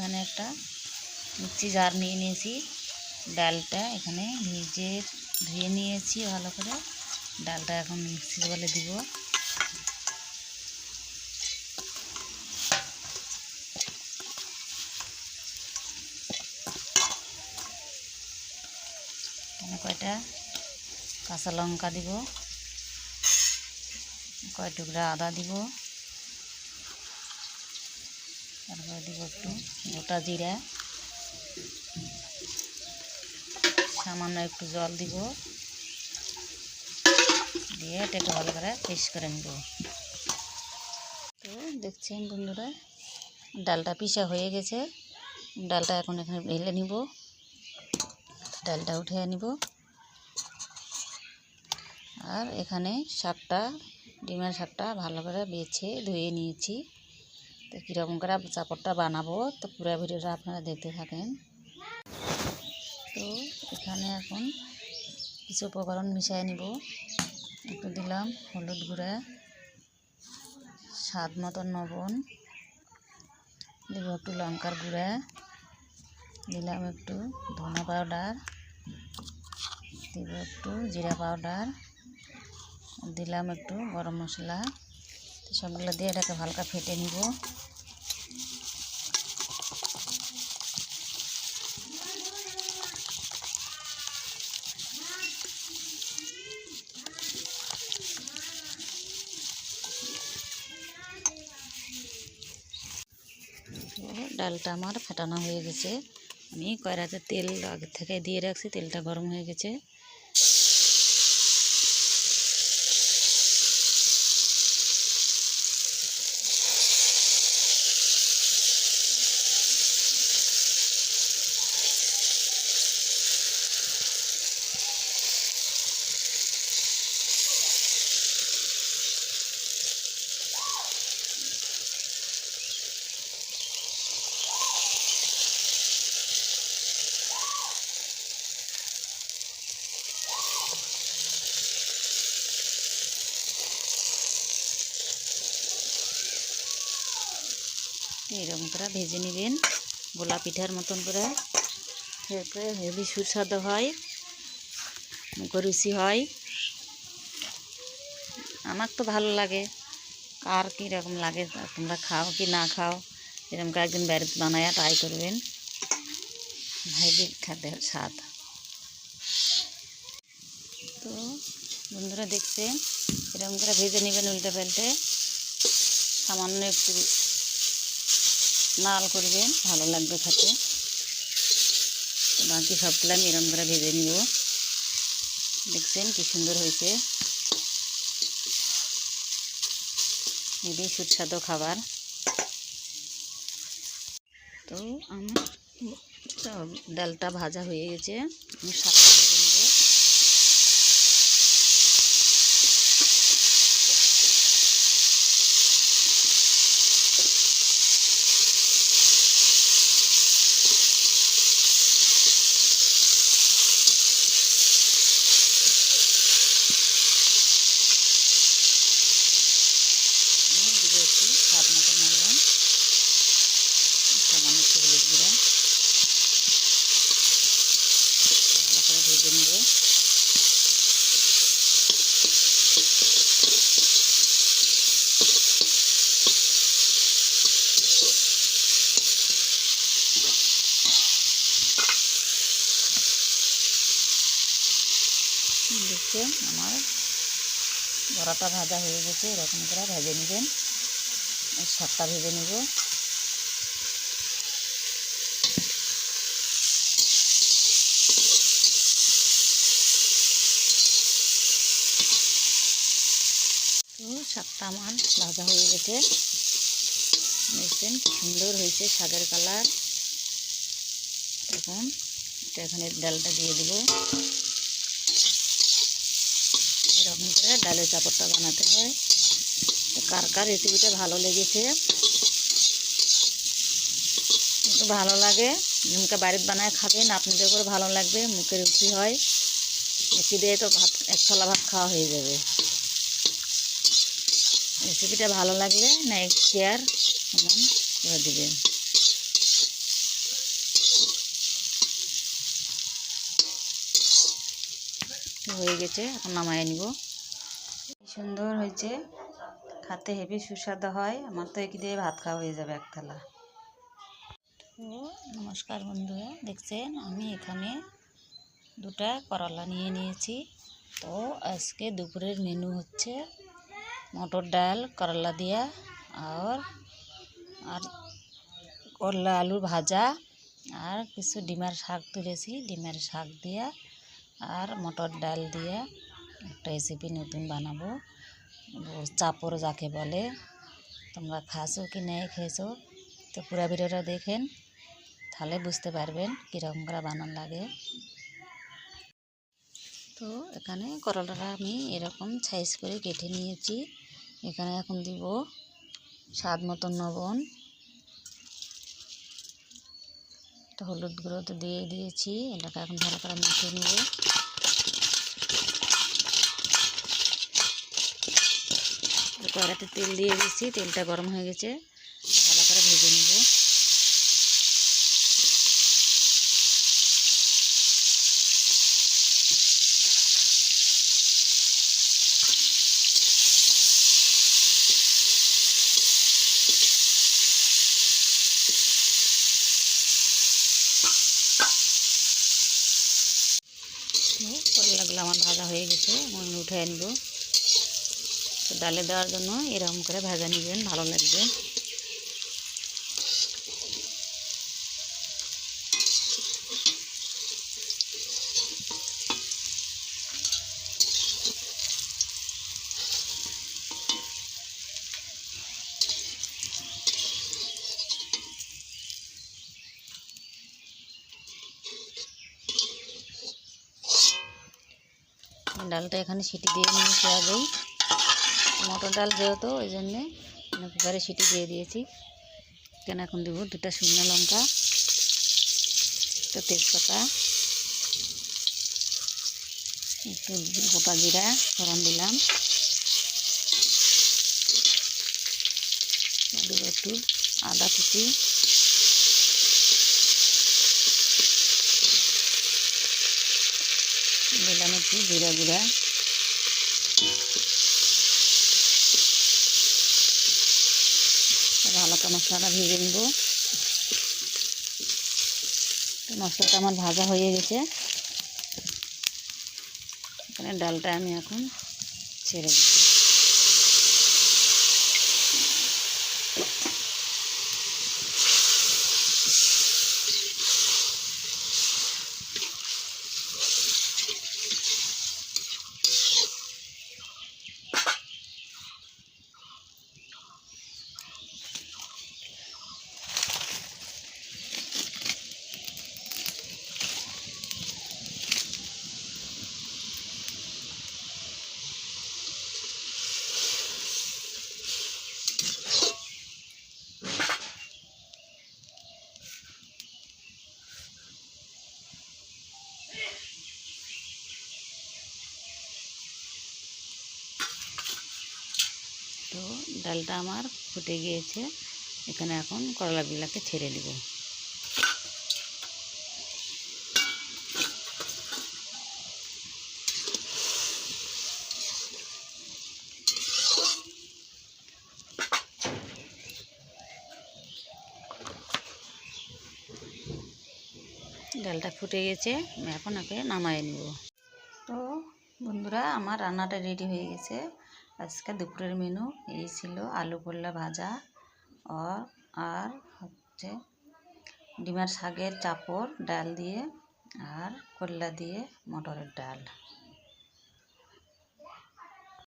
এখানে একটা mixie jar নিয়ে নিয়েছি। ডালটা এখানে ভিজে ধুয়ে নিয়েছি ভালো করে। ডালটা এখন মিক্সির বলে দিব। কয়টা কাঁচা লঙ্কা দিব, কয় টুকরা আদা দিব। একটু গোটা জিরা। সামান্য একটু জল দিব। দিয়ে এটাকে ভালো করে পেস্ট করে নেব। তো দেখছেন বন্ধুরা, ডালটা পিসা হয়ে গেছে। ডালটা এখন এখানে ঢেলে নিব। ডালটা উঠিয়ে নিব। আর এখানে শাকটা ডিমের শাকটা ভালো করে বেছে ধুয়ে নিয়েছি। তো কীরকম করে চাপড়টা বানাবো তো পুরো ভিডিওটা আপনারা দেখতে থাকেন। তো এখানে এখন কিছু উপকরণ মিশিয়ে নিব। একটু দিলাম হলুদ গুঁড়া, স্বাদ মতন লবণ, দিব একটু লঙ্কার গুঁড়া, দিলাম একটু ধনা পাউডার, দিব একটু জিরা পাউডার, দিলাম একটু গরম মশলা। সবগুলো দিয়ে এটাকে হালকা ফেটে নিব তো ডালটা আমার ফাটানো হয়ে গেছে। আমি কয়রাতে তেল আগে থেকে দিয়ে রাখছি, তেলটা গরম হয়ে গেছে। এরকম করে ভেজে নেবেন গোলা পিঠার মতন করে। এরপরে হেভি সুস্বাদু হয় মুখরুচি হয়, আমার তো ভালো লাগে। কার কীরকম লাগে তোমরা খাও কি না খাও, এরকম করে একদিন বাড়িতে বানায়া ট্রাই করবেন। হেভি খাদ্যের স্বাদ। তো বন্ধুরা দেখছেন, এরকম করে ভেজে নেবেন উল্টে পাল্টে। সামান্য একটু লাল করবেন, ভালো লাগবে খেতে। বাকি সবগুলো আমি এরম করে ভেজে নিব। দেখছেন কি সুন্দর হয়েছে। খুবই সুস্বাদু খাবার। তো আমার ডালটা ভাজা হয়ে গেছে। আমি দিব একটু স্বাদ মতো লবণ সামান্য একটু হলুদ গুঁড়া ভালো করে ভেজে নেব। দেখছেন আমার বড়াটা ভাজা হয়ে গেছে, এরকম করে ভেজে নেবেন। শাকটা ভেজে নেব। শাকটা আমার ভাজা হয়ে গেছে। দেখছেন সুন্দর হয়েছে শাকের কালার। এখন এটা এখানে ডালটা দিয়ে দেবো। এরকম করে ডালের চাপড়টা বানাতে হয়। কার কার রেসিপিটা ভালো লেগেছে? ভালো লাগে মুখে বাড়িতে বানায় খাবেন, আপনাদের করে ভালো লাগবে মুখে রুচি হয়। এসি দিয়ে তো ভাত এক ভাত খাওয়া হয়ে যাবে। রেসিপিটা ভালো লাগলে লাইক, শেয়ার এবং করে দেবেন হয়ে গেছে, এখন নামায় নিব। সুন্দর হয়েছে। খাতে হেভি সুস্বাদু হয়। আমার তো একই দিয়ে ভাত খাওয়া হয়ে যাবে একতলা। তো নমস্কার বন্ধুরা, দেখছেন? আমি এখানে দুটা করলা নিয়ে নিয়েছি। তো আজকে দুপুরের মেনু হচ্ছে মটর ডাল, করলা দিয়া আর আর করলা আলু ভাজা আর কিছু ডিমের শাক তুলেছি। ডিমের শাক দিয়া আর মটর ডাল দিয়ে একটা রেসিপি নতুন বানাবো। চাপড় যাকে বলে। তোমরা খাসো কি নেই খেয়েছো? তো পুরা ভিডিওটা দেখেন, তাহলে বুঝতে পারবেন কীরকম করে বানান লাগে। তো এখানে করলাটা আমি এরকম সাইজ করে কেটে নিয়েছি। এখানে এখন দিব স্বাদ মতো লবণ। তো হলুদ গুঁড়ো তো দিয়ে দিয়েছি, এটাকে এখন ভালো করে মিশিয়ে নেব। কড়াতে তেল দিয়ে দিয়েছি, তেলটা গরম হয়ে গেছে, ভালো করে ভেজে নেব। আমার ভাজা হয়ে গেছে, আমি উঠে আনব। ডালে দেওয়ার জন্য এরকম করে ভাজা নেবেন, ভালো লাগবে। ডালটা এখানে সিটি দিয়ে নিয়েছি আগেই মটর ডাল যেহেতু, ওই জন্যে কুকারে সিটি দিয়ে দিয়েছি। কেন এখন দেবো? দুটা শুকনো লঙ্কা, একটা তেজপাতা, একটু গোটা জিরা, ফোড়ন দিলাম। একটু আদা কুচি। দিলাম একটু গুঁড়া গুঁড়া। ভালো করে মশলাটা ভেজে নেব। মশলাটা আমার ভাজা হয়ে গেছে। এখানে ডালটা আমি এখন ছেড়ে দিব ডালটা আমার ফুটে গিয়েছে। এখানে এখন করলাগুলোকে ছেড়ে দিব। ডালটা ফুটে গেছে আমি এখন ওকে নামাই নেব। তো বন্ধুরা, আমার রান্নাটা রেডি হয়ে গেছে। আজকে দুপুরের মেনু এই ছিল আলু পোল্লা ভাজা ও আর হচ্ছে ডিমের শাকের চাপড়, ডাল দিয়ে আর করলা দিয়ে মটরের ডাল।